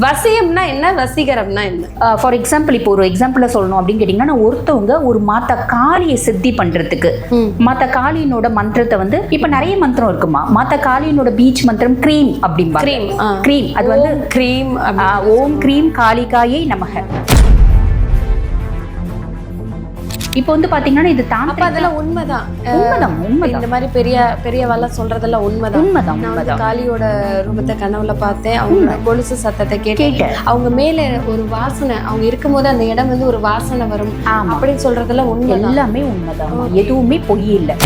வசியம்னா என்ன வசீகரம்னா என்ன? ஃபார் எக்ஸாம்பிள் இப்போ ஒரு எக்ஸாம்பிள சொல்லணும் அப்படின்னு கேட்டிங்கன்னா ஒருத்தவங்க ஒரு மாத்தா காளியை சித்தி பண்றதுக்கு. மாத்தா காளியினோட மந்திரத்தை வந்து இப்போ நிறைய மந்திரம் இருக்குமா? மாத்தா காளியினோட பீச் மந்திரம் க்ரீம் அப்படிம்பாங்க. Cream, ஆ. க்ரீம் அது வந்து கிரீம் ஓம் க்ரீம் காளிகாயை நமக. இப்போ வந்து பாத்தீங்கன்னா இது தாந்திரிக அதெல்லாம் உண்மைதான். உண்மைதான் உண்மைதான். இந்த மாதிரி பெரிய பெரியவாலாம் சொல்றதெல்லாம் உண்மைதான். உண்மைதான் நான் வந்து காளியோட ரூபத்தை கனவுல பார்த்தேன். அவங்க கொலுசு சத்தத்தை கேட்டேன். கேட்டேன். அவங்க மேல ஒரு வாசனை அவங்க இருக்கும்போது அந்த இடம் வந்து ஒரு வாசனை வரும். அப்படின்னு சொல்றதெல்லாம் உண்மைதான். எல்லாமே உண்மைதான். எதுவுமே பொய் இல்லை.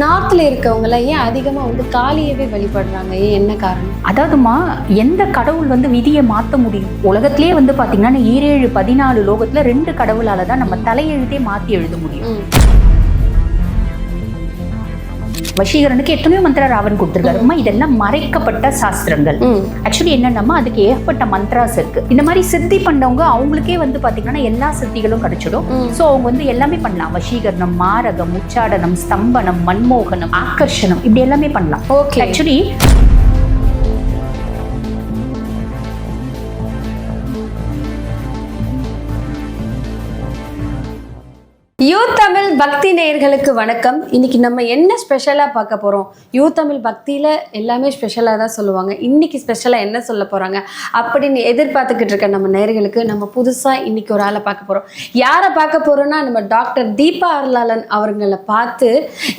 நார்த்ல இருக்கவங்க எல்லாம் ஏன் அதிகமா வந்து காளியவே வழிபடுறாங்க? ஏன் என்ன காரணம்? அதாவதுமா எந்த கடவுள் வந்து விதியை மாற்ற முடியும்? உலகத்திலே வந்து பாத்தீங்கன்னா ஈரேழு பதினாலு லோகத்துல ரெண்டு கடவுளால தான் நம்ம தலையெழுத்தே மாத்தி எழுத முடியும். வசீகரனுக்கு எத்தனையோ மந்திர ராவன் கொடுத்துருக்காருமா இதெல்லாம் மறைக்கப்பட்ட சாஸ்திரங்கள். ஆக்சுவலி என்னன்னா அதுக்கு ஏகப்பட்ட மந்த்ராஸ் இருக்கு. இந்த மாதிரி சித்தி பண்ணவங்க அவங்களுக்கே வந்து பாத்தீங்கன்னா எல்லா சித்திகளும் கிடைச்சிடும். சோ அவங்க வந்து எல்லாமே பண்ணலாம். வசீகரணம் மாரகம் உச்சாடனம் ஸ்தம்பனம் மன்மோகனம் ஆக்கர்ஷணம் இப்படி எல்லாமே பண்ணலாம். ஓகே ஆக்சுவலி யூ தமிழ் பக்தி நேயர்களுக்கு வணக்கம். இன்னைக்கு நம்ம என்ன ஸ்பெஷலாக பார்க்க போகிறோம் யூ தமிழ் பக்தியில் எல்லாமே ஸ்பெஷலாக தான் சொல்லுவாங்க. இன்னைக்கு ஸ்பெஷலாக என்ன சொல்ல போகிறாங்க அப்படின்னு எதிர்பார்த்துக்கிட்டு இருக்க நம்ம நேயர்களுக்கு நம்ம புதுசாக இன்னைக்கு ஒரு ஆளை பார்க்க போகிறோம் யாரை பார்க்க போகிறோன்னா நம்ம டாக்டர் தீபா அருளாளன் அவர்களை பார்த்து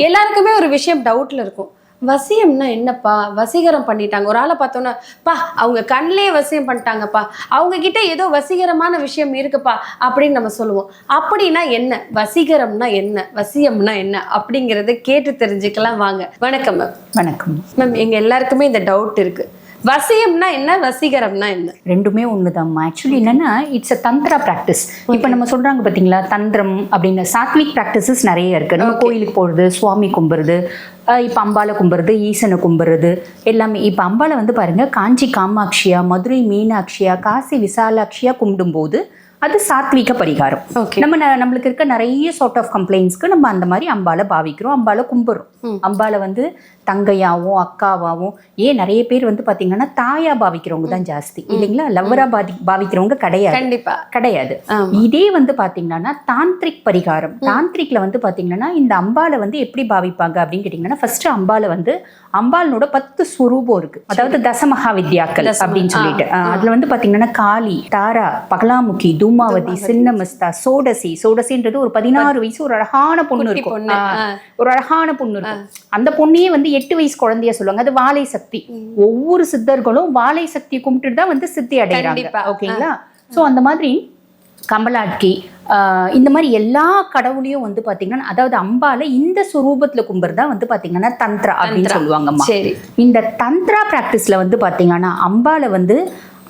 எல்லாருக்குமே ஒரு விஷயம் டவுட்டில் இருக்கும். வசியம்னா என்னப்பா? வசீகரம் பண்ணிட்டாங்க. ஒரு ஆளை பார்த்தோன்னா பா அவங்க கண்ணிலே வசியம் பண்ணிட்டாங்கப்பா. அவங்க கிட்ட ஏதோ வசீகரமான விஷயம் இருக்குப்பா அப்படின்னு நம்ம சொல்லுவோம். அப்படின்னா என்ன? வசீகரம்னா என்ன? வசியம்னா என்ன? அப்படிங்கறத கேட்டு தெரிஞ்சுக்கலாம் வாங்க. வணக்கம் மேம் வணக்கம். மேம் எங்க எல்லாருக்குமே இந்த டவுட் இருக்கு. வசியம்னா என்ன வசீகரம்னா என்ன? ரெண்டுமே ஒண்ணுதாம்மா. ஆக்சுவலி என்னன்னா இட்ஸ் அ தந்திரா ப்ராக்டிஸ் இப்போ நம்ம சொல்றாங்க பாத்தீங்களா தந்திரம் அப்படின்னு சாத்விக் ப்ராக்டிசஸ் நிறைய இருக்கு. நம்ம கோயிலுக்கு போறது சுவாமி கும்பிடுறது இப்ப அம்பாலை கும்பிடுறது ஈசனை கும்பிடுறது எல்லாமே. இப்ப அம்பாலை வந்து பாருங்க காஞ்சி காமாட்சியா மதுரை மீனாட்சியா காசி விசாலாட்சியா கும்பிடும்போது அது சாத்விக பரிகாரம். நம்ம நம்மளுக்கு இருக்க நிறைய சார்ட் ஆஃப் கம்ப்ளைண்ட்ஸ்க்கு நம்ம அந்த மாதிரி அம்பாலை பாவிக்கிறோம் அம்பாலை கும்பிடுறோம் அம்பாலை வந்து தங்கையாவும் அக்காவாவும் ஏன் நிறைய பேர் வந்து பாத்தீங்கன்னா தாயா பாவிக்கிறவங்க தான் ஜாஸ்தி. இல்லைங்களா? லவ்வரா பாதி பாவிக்கிறவங்க கிடையாது. கண்டிப்பா. கிடையாது. இதே வந்து பாத்தீங்கன்னா தாந்திரிக் பரிகாரம். தாந்திரிக்ல வந்து பாத்தீங்கன்னா இந்த அம்பாலை வந்து எப்படி பாவிப்பாங்க அப்படின்னு கேட்டீங்கன்னா ஃபர்ஸ்ட் அம்பாலை வந்து அம்பாலனோட பத்து ஸ்வரூபம் இருக்கு. அதாவது தசமகா வித்யாக்கள் அப்படின்னு சொல்லிட்டு. அதுல வந்து பாத்தீங்கன்னா காளி தாரா பகலாமுகி தூமாவதி சின்னமஸ்தா சோடசி. சோடசின்றது ஒரு பதினாறு வயசு ஒரு அழகான பொண்ணு இருக்கும். ஒரு அழகான பொண்ணு இருக்கும். அந்த பொண்ணையே வந்து எட்டு வயசு குழந்தைய சொல்லுவாங்க. அது வாழை சக்தி. ஒவ்வொரு சித்தர்களும் வாழை சக்தியை கும்பிட்டுட்டு தான் வந்து சித்தி அடைகிறாங்க. ஓகேங்களா? சோ அந்த மாதிரி கமலாட்கி ஆஹ் இந்த மாதிரி எல்லா கடவுளையும் வந்து பாத்தீங்கன்னா அதாவது அம்பால இந்த சுரூபத்துல கும்பிடுறதா வந்து பாத்தீங்கன்னா தந்த்ரா அப்படின்னு சொல்லுவாங்கம்மா. சரி. இந்த தந்த்ரா பிராக்டிஸ்ல வந்து பாத்தீங்கன்னா அம்பால வந்து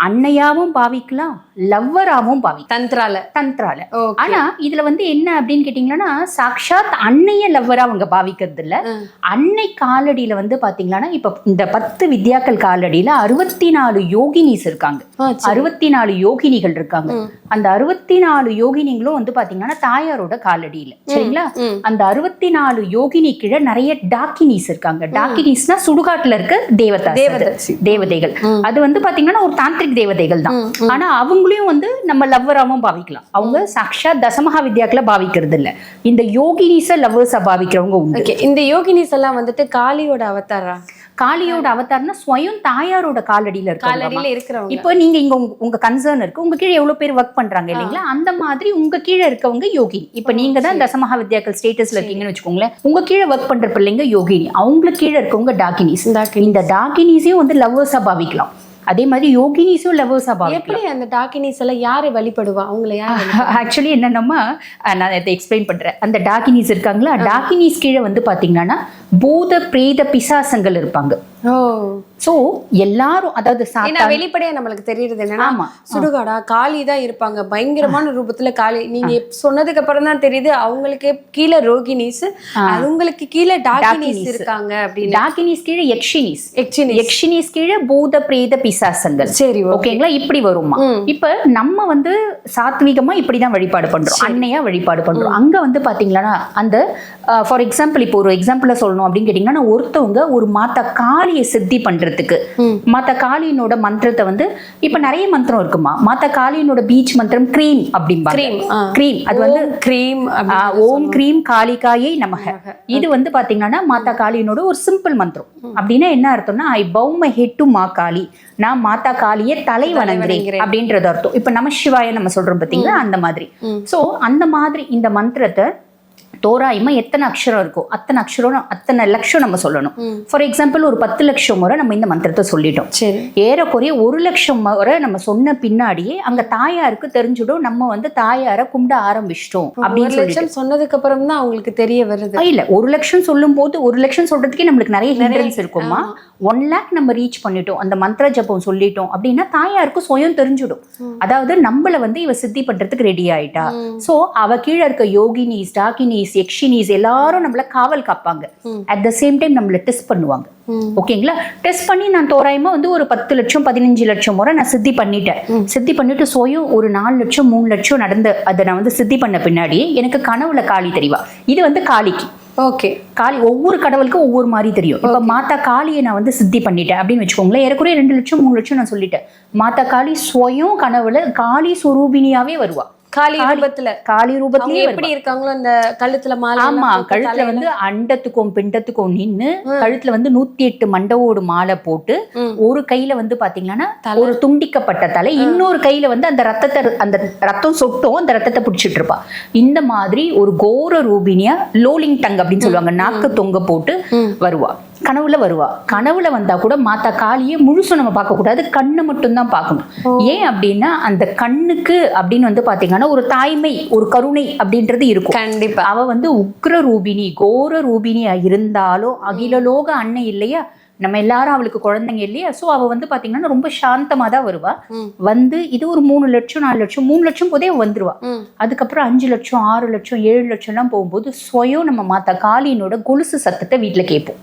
அன்னையாவும் பாவிக்கலாம் லவ்வராவும் பாவிக்கலாம் தந்திரால. தந்த்ரால. ஆனா இதுல வந்து என்ன அப்படின்னு கேட்டீங்கன்னா சாக்ஷாத் அன்னைய லவ்வரா அவங்க பாவிக்கிறது இல்ல. அன்னை காலடியில வந்து பாத்தீங்கன்னா இப்ப இந்த பத்து வித்யாக்கள் காலடியில அறுபத்தி நாலு யோகினிஸ் இருக்காங்க. அறுபத்தி நாலு யோகினிகள் இருக்காங்க. அந்த அறுபத்தி நாலு யோகினிகளும் வந்து பாத்தீங்கன்னா தாயாரோட காலடியில. சரிங்களா. அந்த அறுபத்தி நாலு யோகினி கீழே நிறைய டாக்கினிஸ் இருக்காங்க. டாக்கினிஸ்னா சுடுகாட்டுல இருக்க தேவதா. தேவதைகள். அது வந்து பாத்தீங்கன்னா ஒரு தாந்திரிக் தேவதைகள் தான். ஆனா அவங்களையும் வந்து நம்ம லவ்வராவும் பாவிக்கலாம். அவங்க சாக்ஷாத் தசமகா வித்யாக்களை பாவிக்கிறது இல்ல இந்த யோகினிஸ லவ்வர்ஸா பாவிக்கிறவங்க உண்டு. இந்த யோகினிஸ் எல்லாம் வந்துட்டு காளியோட அவதாரா? காளியோட அவதார்னா ஸ்வயம் தாயாரோட காலடியில காலடியில இருக்கிறவங்க. இப்போ நீங்க இங்க உங்க- கன்சர்ன் இருக்கு. உங்க கீழே எவ்வளவு பேர் ஒர்க் பண்றாங்க இல்லைங்களா? அந்த மாதிரி உங்க கீழே இருக்கவங்க யோகினி இப்ப நீங்க தான் தசமகா வித்யாக்கள் ஸ்டேட்டஸ்ல இருக்கீங்கன்னு வச்சுக்கோங்களேன். உங்க கீழே ஒர்க் பண்ற பிள்ளைங்க யோகினி. அவங்களுக்கு கீழே இருக்கவங்க டாகினிஸ். இந்த டாகினிஸையும் வந்து லவ்வர்ஸா பாவிக்கலாம். அதே மாதிரி யோகினிஸும் லவ்வர்ஸா பாவிக்கலாம். எப்படி அந்த டாக்கினிஸ் எல்லாம் யாரு வழிபடுவா? அவங்கள யாரு ஆக்சுவலி என்னன்னா அஹ், நான் இதை எக்ஸ்பிளைன் பண்றேன். அந்த டாகினிஸ் இருக்காங்களா? டாகினிஸ் கீழே வந்து பாத்தீங்கன்னா பூத பிரேத பிசாசங்கள் இருப்பாங்க. சோ எல்லாரும் அதாவது ஏன்னா வெளிப்படையா நம்மளுக்கு தெரியுறது என்னன்னா சுடுகாடா காளி தான் இருப்பாங்க. பயங்கரமான ரூபத்துல காளி. நீங்க சொன்னதுக்கு அப்புறம் தான் தெரியுது அவங்களுக்கு கீழே ரோகினிஸ் அவங்களுக்கு கீழே டாகினிஸ். இருக்காங்க அப்படின்னு. டாகினிஸ் கீழே யக்ஷினிஸ். எக்ஸினிஸ் யக்ஷினிஸ் கீழே பூத பிரேத பிசாசங்கள். சரி ஓகே. ஓகேங்களா? இப்படி வருமா. இப்ப நம்ம வந்து சாத்வீகமா இப்படிதான் வழிபாடு பண்றோம். அன்னையா வழிபாடு பண்றோம். அங்க வந்து பாத்தீங்கன்னா அந்த ஃபார் எக்ஸாம்பிள் இப்போ ஒரு எக்ஸாம்பிள சொல்லணும் அப்படின்னு கேட்டீங்கன்னா ஒருத்தவங்க ஒரு மாத்தா காளி காளியை சித்தி பண்றதுக்கு. மாதா காளியினோட மந்திரத்தை வந்து இப்ப நிறைய மந்திரம் இருக்குமா? மாதா காளியினோட பீச் மந்திரம் கிரீம் ஆ. கிரீம் அது வந்து கிரீம் ஓம் கிரீம் காளிகாயை நமக. இது வந்து பாத்தீங்கன்னா மாதா காளியினோட ஒரு சிம்பிள் மந்திரம். அப்படின்னா என்ன அர்த்தம்னா ஐ பவு my head to Maa Kali. நான் மாதா காளியை தலை வணங்குறேன். அப்படின்றது அர்த்தம். இப்ப நம சிவாய நம்ம சொல்றோம் பாத்தீங்களா? அந்த மாதிரி. சோ அந்த மாதிரி இந்த மந்திரத்தை தோராயமா எத்தனை அக்ஷரம் இருக்கோ அத்தனை அக்ஷரம் அத்தனை லட்சம் நம்ம சொல்லணும். ஃபார் எக்ஸாம்பிள் ஒரு பத்து லட்சம் முறை நம்ம இந்த மந்திரத்தை சொல்லிட்டோம். ஏறக்குறைய ஒரு லட்சம் முறை நம்ம சொன்ன பின்னாடியே அங்க தாயாருக்கு தெரிஞ்சிடும் நம்ம வந்து தாயாரை கும்பிட ஆரம்பிச்சிட்டோம் அப்படின்னு லட்சம் சொன்னதுக்கு அப்புறம் தான் அவங்களுக்கு தெரிய வருது. இல்ல. ஒரு லட்சம் சொல்லும் போது ஒரு லட்சம் சொல்றதுக்கே நம்மளுக்கு நிறைய ஹிண்ட்ரன்ஸ் இருக்குமா? ஒன் லேக் நம்ம ரீச் பண்ணிட்டோம். அந்த மந்திர ஜபம் சொல்லிட்டோம் அப்படின்னா தாயாருக்கு சுயம் தெரிஞ்சிடும். அதாவது நம்மள வந்து இவ சித்தி பண்றதுக்கு ரெடி ஆயிட்டா. சோ அவ கீழே இருக்க யோகினிஸ் டாகினிஸ் யக்ஷினிஸ் எல்லாரும் நம்மள காவல் காப்பாங்க. அட் த சேம் டைம் நம்மள டெஸ்ட் பண்ணுவாங்க. ஓகேங்களா? டெஸ்ட் பண்ணி நான் தோராயமா வந்து ஒரு பத்து லட்சம் பதினஞ்சு லட்சம் முறை நான் சித்தி பண்ணிட்டேன். சித்தி பண்ணிட்டு சுயம் ஒரு நாலு லட்சம் மூணு லட்சம் நடந்த அதை நான் வந்து சித்தி பண்ண பின்னாடி எனக்கு கனவுல காளி தெரிவா. இது வந்து காளிக்கு. ஓகே. காளி ஒவ்வொரு கடவுளுக்கும் ஒவ்வொரு மாதிரி தெரியும். இப்ப மாதா காளியை நான் வந்து சித்தி பண்ணிட்டேன் அப்படின்னு வச்சுக்கோங்களேன். ஏறக்குறைய ரெண்டு லட்சம் மூணு லட்சம் நான் சொல்லிட்டேன். மாதா காளி ஸ்வயம் கனவுல காளி சுரூபினியாவே வருவா. காலி ரூபத்துல. காளி ரூபத்திலேயே எப்படி இருக்காங்களோ அந்த கழுத்துல மாலை ஆமா கழுத்துல வந்து அண்டத்துக்கும் பிண்டத்துக்கும் நின்னு கழுத்துல வந்து நூத்தி எட்டு மண்டவோடு மாலை போட்டு. ஒரு கையில வந்து பாத்தீங்கன்னா ஒரு துண்டிக்கப்பட்ட தலை. இன்னொரு கையில வந்து அந்த ரத்தத்தை அந்த ரத்தம் சொட்டும் அந்த ரத்தத்தை பிடிச்சிட்டு இருப்பா. இந்த மாதிரி ஒரு கோர ரூபினியா லோலிங் டங் அப்படின்னு சொல்லுவாங்க. நாக்கு தொங்க போட்டு வருவா. கனவுல வருவா. கனவுல வந்தா கூட மாத்தா காளியே முழுசும் நம்ம பார்க்க கூடாது கண்ணை மட்டும்தான் பார்க்கணும். ஏன் அப்படின்னா அந்த கண்ணுக்கு அப்படின்னு வந்து பாத்தீங்கன்னா ஒரு தாய்மை ஒரு கருணை அப்படின்றது இருக்கும். கண்டிப்பா. அவ வந்து உக்ர ரூபினி கோர ரூபினியா இருந்தாலும் அகிலலோக அன்னை இல்லையா? நம்ம எல்லாரும் அவளுக்கு குழந்தைங்க இல்லையா? சோ அவ வந்து பாத்தீங்கன்னா ரொம்ப சாந்தமா தான் வருவா வந்து இது ஒரு மூணு லட்சம் நாலு லட்சம் மூணு லட்சம் போதே வந்துருவா. அதுக்கப்புறம் அஞ்சு லட்சம் ஆறு லட்சம் ஏழு லட்சம்லாம் போகும்போது ஸ்வயம் நம்ம மாத்தா காளியினோட கொலுசு சத்தத்தை வீட்டுல கேட்போம்.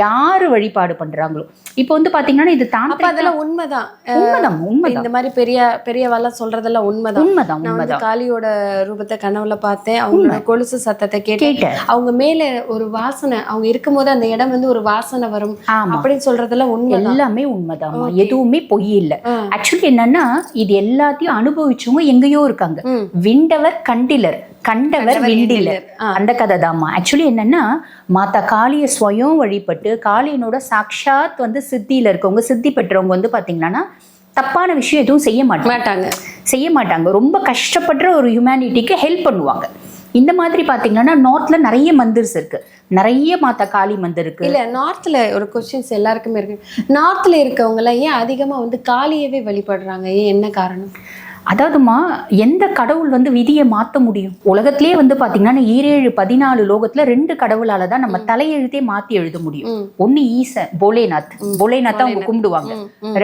யாரு வழிபாடு பண்றாங்களோ? இப்போ வந்து பாத்தீங்கன்னா இது தாந்திரிக அதெல்லாம் உண்மைதான். உண்மைதான் உண்மைதான். இந்த மாதிரி பெரிய பெரியவாலாம் சொல்றதெல்லாம் உண்மைதான். உண்மைதான் நான் வந்து உண்மைதான். காளியோட ரூபத்தை கனவுல பார்த்தேன். அவங்களோட கொலுசு சத்தத்தை கேட்டேன். அவங்க மேல ஒரு வாசனை அவங்க இருக்கும்போது அந்த இடம் வந்து ஒரு வாசனை வரும். அப்படின்னு சொல்றதெல்லாம் உண்மைதான். எல்லாமே உண்மைதாம்மா எதுவுமே பொய் இல்ல. ஆக்சுவலி என்னன்னா இது எல்லாத்தையும் அனுபவிச்சவங்க எங்கேயோ இருக்காங்க. விண்டவர் கண்டிலர். கண்டவர் விண்டிலர். அந்த கதை தாம்மா ஆக்சுவலி என்னன்னா மாதா காளிய ஸ்வயம் வழிபட்டு காளியனோட சாக்ஷாத் வந்து சித்தியில இருக்கவங்க சித்தி பெற்றவங்க வந்து பாத்தீங்கன்னா தப்பான விஷயம் எதுவும் செய்ய மாட்டாங்க. செய்ய மாட்டாங்க. ரொம்ப கஷ்டப்படுற ஒரு ஹியூமனிட்டிக்கு ஹெல்ப் பண்ணுவாங்க. இந்த மாதிரி பாத்தீங்கன்னா நார்த்ல நிறைய மந்திர்ஸ் இருக்கு. நிறைய மாதா காளி மந்திர் இருக்கு. இல்ல நார்த்ல ஒரு கொஸ்டின்ஸ் எல்லாருக்குமே இருக்கு. நார்த்ல இருக்கவங்க எல்லாம் ஏன் அதிகமா வந்து காளியவே வழிபடுறாங்க? ஏன் என்ன காரணம்? அதாவதுமா எந்த கடவுள் வந்து விதியை மாத்த முடியும்? உலகத்திலேயே வந்து பாத்தீங்கன்னா ஈரேழு பதினாலு லோகத்துல ரெண்டு கடவுளால தான் நம்ம தலையெழுத்தே மாத்தி எழுத முடியும். ஒண்ணு ஈசன் போலேநாத். போலேநாத் அவங்க கும்பிடுவாங்க.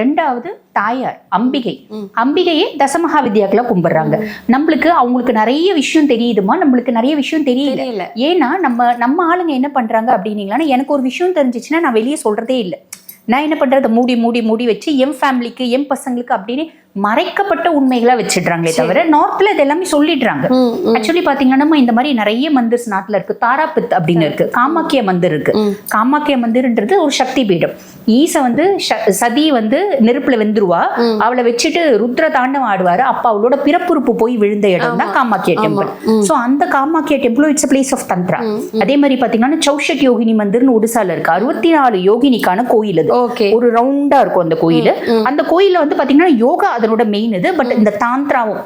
ரெண்டாவது தாயார் அம்பிகை. அம்பிகையே தசமகா வித்யாக்களை கும்பிடுறாங்க நம்மளுக்கு அவங்களுக்கு நிறைய விஷயம் தெரியுதுமா? நம்மளுக்கு நிறைய விஷயம் தெரியல. ஏன்னா நம்ம நம்ம ஆளுங்க என்ன பண்றாங்க அப்படின்னீங்கன்னா எனக்கு ஒரு விஷயம் தெரிஞ்சிச்சுன்னா நான் வெளியே சொல்றதே இல்லை. நான் என்ன பண்றது? மூடி மூடி மூடி வச்சு என் ஃபேமிலிக்கு என் பசங்களுக்கு அப்படின்னு மறைக்கப்பட்ட உண்மைகளா வச்சிடுறாங்களே தவிர நார்த்ல இது எல்லாமே சொல்லிடுறாங்க. ஆக்சுவலி பாத்தீங்கன்னா இந்த மாதிரி நிறைய மந்திர்ஸ் நாட்டுல இருக்கு. தாராபித் அப்படின்னு இருக்கு. காமாக்கிய மந்திர் இருக்கு. காமாக்கிய மந்திர்ன்றது ஒரு சக்தி பீடம். ஈச வந்து சதி வந்து நெருப்புல வெந்துருவா. அவளை வச்சுட்டு ருத்ர தாண்டவம் ஆடுவாரு. அப்ப அவளோட பிறப்புறுப்பு போய் விழுந்த இடம் தான் காமாக்கிய டெம்பிள் சோ அந்த Kamakhya temple it's place of tantra அதே மாதிரி பாத்தீங்கன்னா சௌஷட் யோகினி மந்திர்னு ஒடிசால இருக்கு. அறுபத்தி நாலு யோகினிக்கான கோயில் அது. ஒரு ரவுண்டா இருக்கும் அந்த கோயில். அந்த கோயில்ல வந்து பாத்தீங்கன்னா யோகா அதனோட மெயின் இது பட் இந்த தாந்திராவும்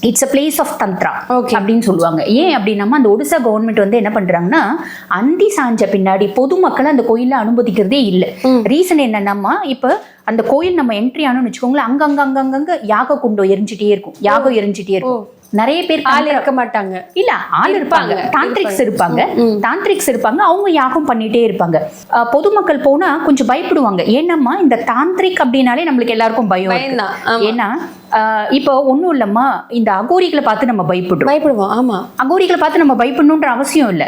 it's a place of tantra. அப்படின்னு சொல்லுவாங்க. ஏன் அப்படின்னா அந்த ஒடிசா கவர்மெண்ட் வந்து என்ன பண்றாங்கன்னா அந்தி சாஞ்ச பின்னாடி பொதுமக்களை அந்த கோயில்ல அனுமதிக்கிறதே இல்லை. ரீசன் என்னன்னாமா இப்ப அந்த கோயில் நம்ம என்ட்ரி ஆனோம்னு வச்சுக்கோங்களேன் அங்கங்க அங்கங்க யாக குண்டோ எரிஞ்சிட்டே இருக்கும். யாகம் எரிஞ்சிட்டே இருக்கும். நிறைய பேர் ஆள் இருக்க மாட்டாங்க. இல்ல ஆள் இருப்பாங்க தாந்திரிக்ஸ் இருப்பாங்க. தாந்திரிக்ஸ் இருப்பாங்க. அவங்க யாகம் பண்ணிட்டே இருப்பாங்க. பொதுமக்கள் போனா கொஞ்சம் பயப்படுவாங்க. ஏன்னம்மா இந்த தாந்திரிக் அப்படின்னாலே நம்மளுக்கு எல்லாருக்கும் பயம். ஏன்னா இப்போ ஒண்ணும் இல்லம்மா இந்த அகோரிகளை பார்த்து நம்ம பயப்படுறோம். பயப்படுவோம் ஆமா. அகோரிகளை பார்த்து நம்ம பயப்படணுன்ற அவசியம் இல்ல.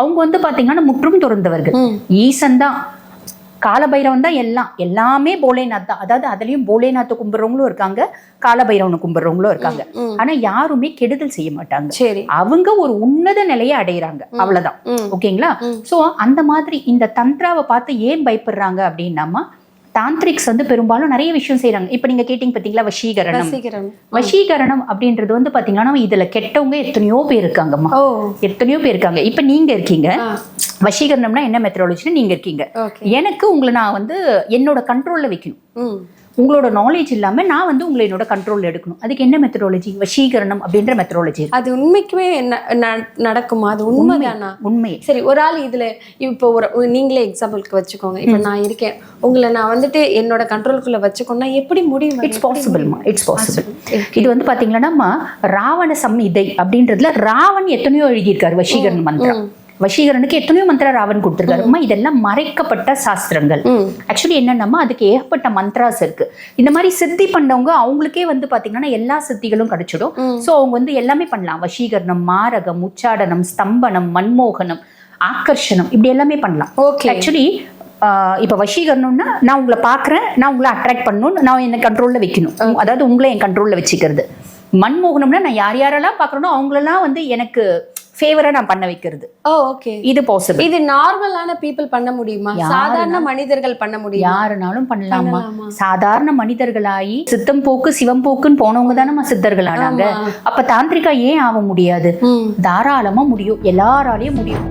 அவங்க வந்து பாத்தீங்கன்னா முற்றும் துறந்தவர்கள். ஈசன் தான். காலபைரவன் தான் எல்லாம். எல்லாமே போலேநாத் தான். அதாவது அதுலயும் போலேநாத்தை கும்பிடுறவங்களும் இருக்காங்க காலபைரவனை கும்பிடுறவங்களும் இருக்காங்க. ஆனா யாருமே கெடுதல் செய்ய மாட்டாங்க. சரி. அவங்க ஒரு உன்னத நிலையை அடையறாங்க. அவ்வளவுதான். ஓகேங்களா. சோ அந்த மாதிரி இந்த தந்த்ராவை பார்த்து ஏன் பயப்படுறாங்க அப்படின்னாமா தாந்திரிக்ஸ் வந்து பெரும்பாலும் நிறைய விஷயம் செய்றாங்க. இப்ப நீங்க கேட்டீங்க பாத்தீங்களா வசீகரணம். வசீகரணம். அப்படின்றது வந்து பாத்தீங்கன்னா இதுல கெட்டவங்க எத்தனையோ பேர் இருக்காங்கம்மா. எத்தனையோ பேர் இருக்காங்க. இப்ப நீங்க இருக்கீங்க. வசீகரணம்னா என்ன மெத்தடாலஜின்னு நீங்க இருக்கீங்க. எனக்கு உங்களை நான் வந்து என்னோட கண்ட்ரோல்ல வைக்கணும். உங்களோட நாலேஜ் இல்லாம நான் வந்து உங்களை என்னோட கண்ட்ரோல்ல எடுக்கணும். அதுக்கு என்ன மெத்தடாலஜி வசீகரணம் அப்படின்ற மெத்தடாலஜி அது உண்மைக்குமே என்ன நடக்குமா? அது உண்மைதானா? உண்மை. சரி ஒரு ஆள் இதுல இப்போ ஒரு நீங்களே எக்ஸாம்பிளுக்கு வச்சுக்கோங்க. இப்போ நான் இருக்கேன். உங்களை நான் வந்துட்டு என்னோட கண்ட்ரோலுக்குள்ள வச்சுக்கோன்னா எப்படி முடியும் இட்ஸ் பாசிபிள்மா இட்ஸ் பாசிபிள் இது வந்து பாத்தீங்கன்னா ராவண சம்மிதை அப்படின்றதுல ராவன் எத்தனையோ எழுதியிருக்காரு வசீகரண மந்திரம். வசீகரனுக்கு எத்தனையோ மந்திரம் ராவன் கொடுத்திருக்காரு. அம்மா இதெல்லாம் மறைக்கப்பட்ட சாஸ்திரங்கள். ஆக்சுவலி என்னன்னா அதுக்கு ஏகப்பட்ட மந்த்ராஸ் இருக்கு. இந்த மாதிரி சித்தி பண்ணவங்க அவங்களுக்கே வந்து பாத்தீங்கன்னா எல்லா சித்திகளும் கிடைச்சிடும். சோ அவங்க வந்து எல்லாமே பண்ணலாம். வசீகரணம் மாரகம் உச்சாடனம் ஸ்தம்பனம் மன்மோகனம் ஆக்கர்ஷணம் இப்படி எல்லாமே பண்ணலாம். ஓகே. ஆக்சுவலி இப்போ வசீகரணம்னா நான் உங்களை பார்க்குறேன் நான் உங்களை அட்ராக்ட் பண்ணணும் நான் என்ன கண்ட்ரோலில் வைக்கணும். அதாவது உங்களை என் கண்ட்ரோலில் வச்சுக்கிறது. மன்மோகனம்னா நான் யார் யாரெல்லாம் பார்க்குறேனோ அவங்களெல்லாம் வந்து எனக்கு ஃபேவராக நான் பண்ண வைக்கிறது. ஓ ஓகே இது பாசிபிள் இது நார்மலான பீப்புள் பண்ண முடியுமா? சாதாரண மனிதர்கள் பண்ண முடியுமா? யாருனாலும் பண்ணலாமா? சாதாரண மனிதர்களாகி சித்தம் போக்கு சிவம் போக்குன்னு போனவங்க தானே சித்தர்கள் ஆனாங்க. அப்ப தாந்திரிகா ஏன் ஆக முடியாது? தாராளமா முடியும். எல்லாராலையும் முடியும்.